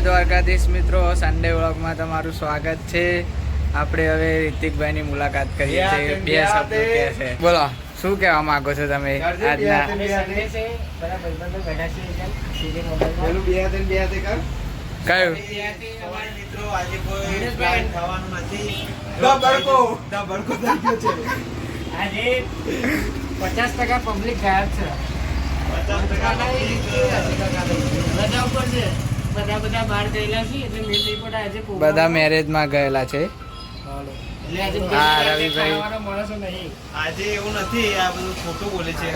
દ્વારકાધીશ મિત્રો. સન્ડે વ્લોગમાં તમારું સ્વાગત છે. આપણે હવે રિતિકભાઈની મુલાકાત કરીએ છીએ. બે શબ્દો કે છે. બોલો. શું કહેવા માંગો છો તમે આજના. કયું? આજે પચાસ ટકા પબ્લિક ગાયબ છે. પચાસ ટકા ઉપર છે. બધા બધા બહાર ગયેલા છે એટલે મેલ રિપોર્ટ આજે બધા મેરેજમાં ગયેલા છે. હા, રવિભાઈ. નહીં આજે એવું નથી આ બધું ખોટું બોલે છે.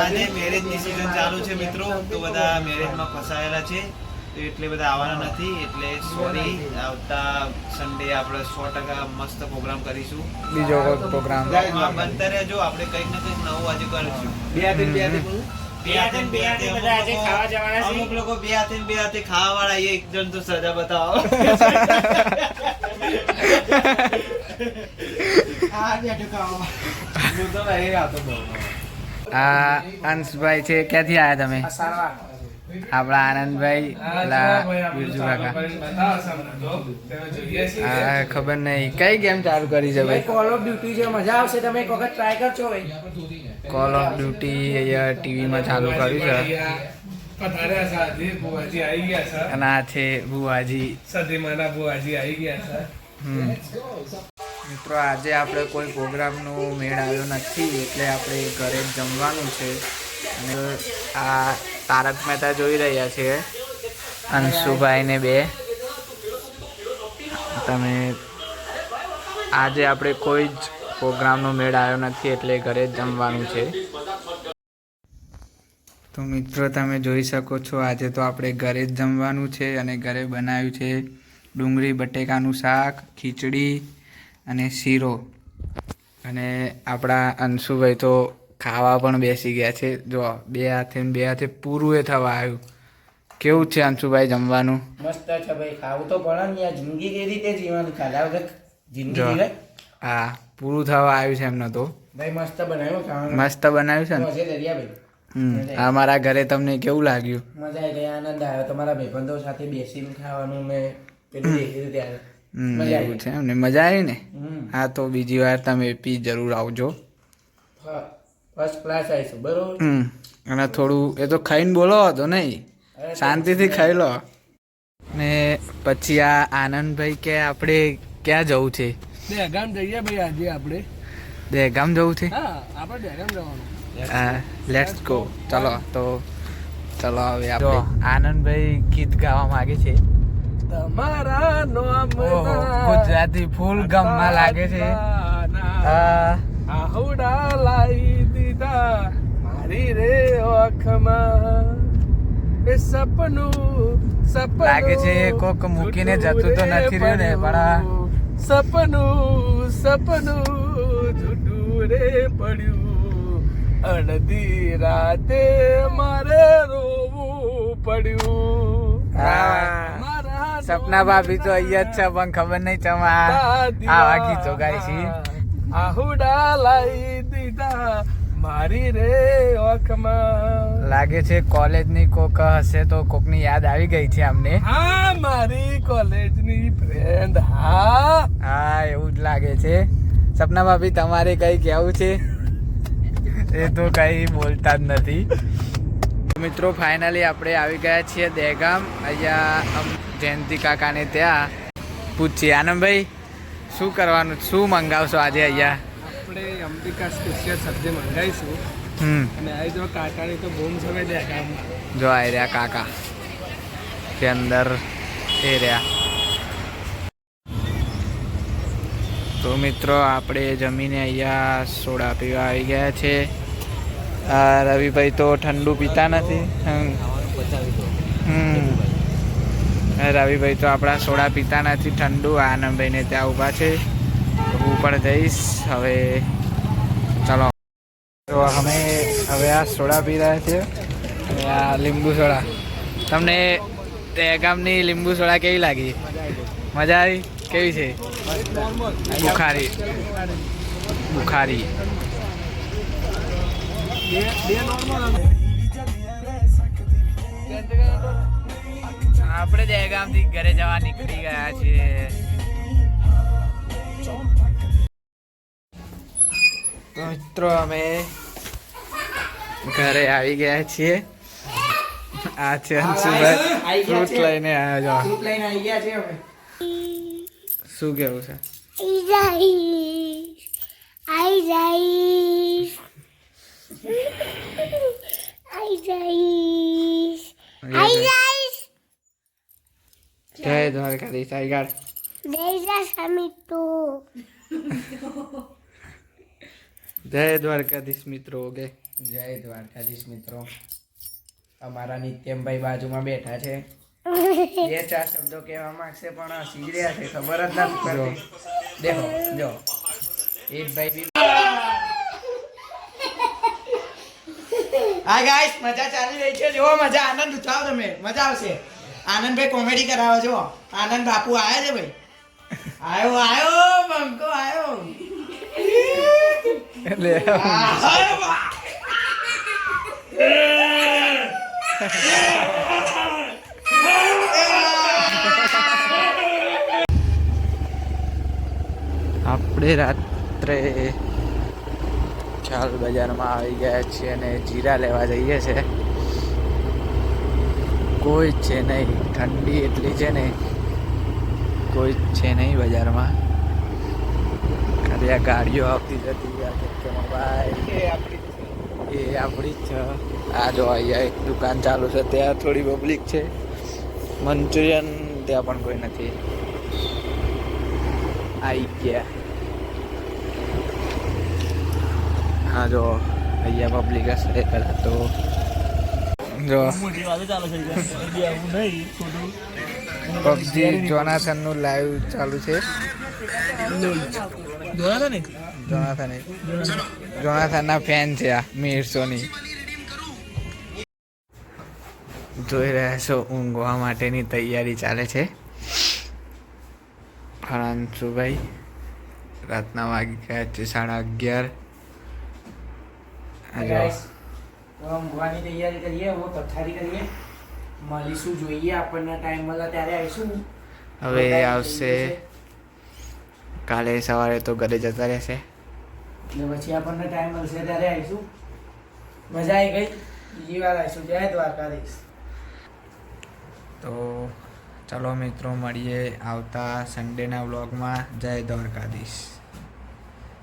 આજે મેરેજની ચાલુ છે મિત્રો તો બધા મેરેજમાં ફસાયેલા છે. એટલે બધા આવવાના નથી એટલે સોરી આવતા સન્ડે આપણે સો ટકા મસ્ત પ્રોગ્રામ કરીશું. બીજો પ્રોગ્રામ બનતા રહેજો આપણે કંઈક ને કંઈક નવું આજે કરીશું. બે બે હાથે ને બે હાથે બધા આજે ખાવા જવાના છે. અમુક લોકો બે હાથે ને બે હાથે ખાવા વાળા એક જણ તો સજા બતાવો આ બેઠું ખાવા હું તો નહીં ખાતો બહુ. આ અંશભાઈ છે ક્યાંથી આવ્યા તમે આપણા આનંદભાઈ હા ખબર નહીં. કઈ ગેમ ચાલુ કરી છે ભાઈ? કોલ ઓફ ડ્યુટી છે મજા આવશે. તમે એક વખત ટ્રાય કરજો ભાઈ. કોલ ઓફ ડ્યુટી અહીંયા ટીવીમાં ચાલુ કર્યું છે. અને આ છે બુવાજી સદીમાના બુવાજી આવી ગયા છે. મિત્રો આજે આપણે કોઈ પ્રોગ્રામનો મેળ આવ્યો નથી એટલે આપણે ઘરે જમવાનું છે. અને આ તારક મહેતા જોઈ રહ્યા છીએ. અંશુભાઈને બે. તમે આજે આપણે કોઈ જ પ્રોગ્રામનો મેળ આવ્યો નથી એટલે ઘરે જ જમવાનું છે. તો મિત્રો, તમે જોઈ શકો છો, આજે તો આપણે ઘરે જ જમવાનું છે અને ઘરે બનાવ્યું છે ડુંગળી, બટેકાનું શાક, ખીચડી અને શીરો. અને આપણા અંશુભાઈ તો ખાવા પણ બેસી ગયા છે. જો બે હાથે બે હાથે પૂરું એ થવા આવ્યું. કેવું છે અંશુભાઈ જમવાનું? મસ્ત છે ભાઈ ખાવું તો પડે ને યાર. જિંદગી કઈ રીતે જીવવાની? ખાધા વગર જિંદગી હા પૂરું થવા આવ્યું છે એમને તો. ભાઈ મસ્ત બનાવ્યું ખાવાનું. મસ્ત બનાવ્યું છે ને? અમારા ઘરે તમને કેવું લાગ્યું? મજા આવી ગઈ આનંદ આવ્યો. તમારા ભાઈબંધો સાથે બેસીને ખાવાનું ને પેલું મજા આવી છે એમને. મજા આવી ને? હા તો બીજી વાર તમે પી જરૂર આવજો. ફર્સ્ટ ક્લાસ આવીશું બરોબર? અને થોડું એ તો ખાઈને બોલો તો નહીં. શાંતિથી ખાઈ લો. ને પછી આ આનંદભાઈ કે આપણે ક્યાં જવું છે? દહેગામ જઈએ ભાઈ આજે આપણે. દહેગામ જવું છે? હા આપણે દહેગામ જવાનું. લેટ્સ ગો ચલો તો ચલો હવે આપણે આનંદભાઈ ગીત ગાવા માંગે છે. તમારા નામ ગુજરાતી ફૂલ ગમમાં લાગે છે. આ આહુડા લાઈ દીધા મારી રે આંખમાં એ સપનું સપનું. લાગે છે કોક મૂકીને જતું તો નથી રહ્યો ને, પણ સપનું સપનું જુઠું રે પડ્યું. અડધી રાતે મારે રોવું પડ્યું. સપના ભાભી તો અહીંયા જ છે પણ ખબર નહીં ચમા આવા ગીતો ગાય છે. આહુડા લાઈ દીધા. મારી રે ઓખમાં. લાગે છે કોલેજની કોક હશે તો કોકની યાદ આવી ગઈ છે અમને. હા મારી કોલેજની ફ્રેન્ડ હા. હા એવું જ લાગે છે. સપના ભાભી તમારે કઈ કહેવું છે? એ તો કઈ બોલતા જ નથી. મિત્રો ફાઇનલી આપણે આવી ગયા છીએ દહેગામ. અહીંયા જયંતિ કાકાને ત્યાં પૂછીએ. આનંદભાઈ શું કરવાનું શું મંગાવશો આજે અહીંયા? આપણે અંબિકા સ્પેશિયલ સબ્જી મંગાવીશું. અને આવી જો કાકાની તો બૂમ સમય દેખામ જો આવી રહ્યા કાકા. કે અંદર એ રહ્યા. તો મિત્રો આપણે જમીને અહીંયા સોડા પીવા આવી ગયા છે. આ રવિભાઈ તો ઠંડુ પીતા નથી. રવિભાઈ તો આપણા સોડા પીતા નથી. ઠંડુ આનંદભાઈને ત્યાં ઊભા છે. હું પણ જઈશ. હવે ચાલો. તો અમે હવે આ સોડા પી રહ્યા છીએ. અને આ લીંબુ સોડા. તમને દહેગામની લીંબુ સોડા કેવી લાગી? મજા આવી? કેવી છે? બુખારી. બુખારી. આપણે દહેગામ ગામથી ઘરે જવા નીકળી ગયા છીએ. તો મિત્રો અમે ઘરે આવી ગયા છીએ. આ છે અંશુભાઈ ફ્રૂટ લઈને આવ્યા છો. લઈને આવી ગયા છે અમે. શું કેવું છે? આઈ જઈશ. આઈ જઈશ. આઈ જઈશ. જય દ્વારકાધીશ આઈ ગાડ. જય દ્વારકાધીશ મિત્રો ઓકે? જય દ્વારકાધીશ મિત્રો. અમારા નિત્યમભાઈ બાજુમાં બેઠા છે. બે ચાર શબ્દો કહેવા માંગશે પણ સીર્યા છે ખબર જ ના પડતી. દેખો જો. એક ભાઈ બી હા ગાઈસ મજા ચાલી રહી છે. જો મજા. આનંદ ઉઠાવો તમે. મજા આવશે. આનંદભાઈ કોમેડી કરાવો છો આનંદ બાપુ આવ્યા છે ભાઈ? આયો આયો બંકો આયો. એટલે આપણે રાત્રે ચાલ બજારમાં આવી ગયા છીએ અને જીરા લેવા જઈએ છે. કોઈ છે નહીં ઠંડી એટલી છે ને કોઈ છે નહીં બજારમાં. ખાલી આ ગાડીઓ આવતી જતી આ એ આપણી જ છે. આ જો અહીંયા એક દુકાન ચાલુ છે. ત્યાં થોડી પબ્લિક છે. મંચુરિયન ત્યાં પણ કોઈ નથી. આવી ગયા. હા જો અહીંયા પબ્લિક હશે કદાચ તો. જો. પબજી જોનાથનનું લાઈવ ચાલુ છે. જોનાથન? જોનાથન. ના ફેન છે આ મીર સોની. જોઈ રહ્યા છો ઊંઘવા માટેની તૈયારી ચાલે છે. હરાંશુભાઈ રાતના વાગી ગયા છે સાડા અગિયાર. ઊંઘવાની તૈયારી કરીએ કરીએ. મળીશું જોઈએ આપણને ટાઈમ મળે ત્યારે આવીશું. હવે આવશે. કાલે સવારે તો ઘરે જતા રહેશે. એટલે પછી આપણને ટાઈમ મળશે ત્યારે આવીશું. મજા આવી ગઈ. બીજી વાર આવીશું. જય દ્વારકાધીશ. તો ચલો મિત્રો મળીએ આવતા સન્ડેના વ્લોગમાં જય દ્વારકાધીશ.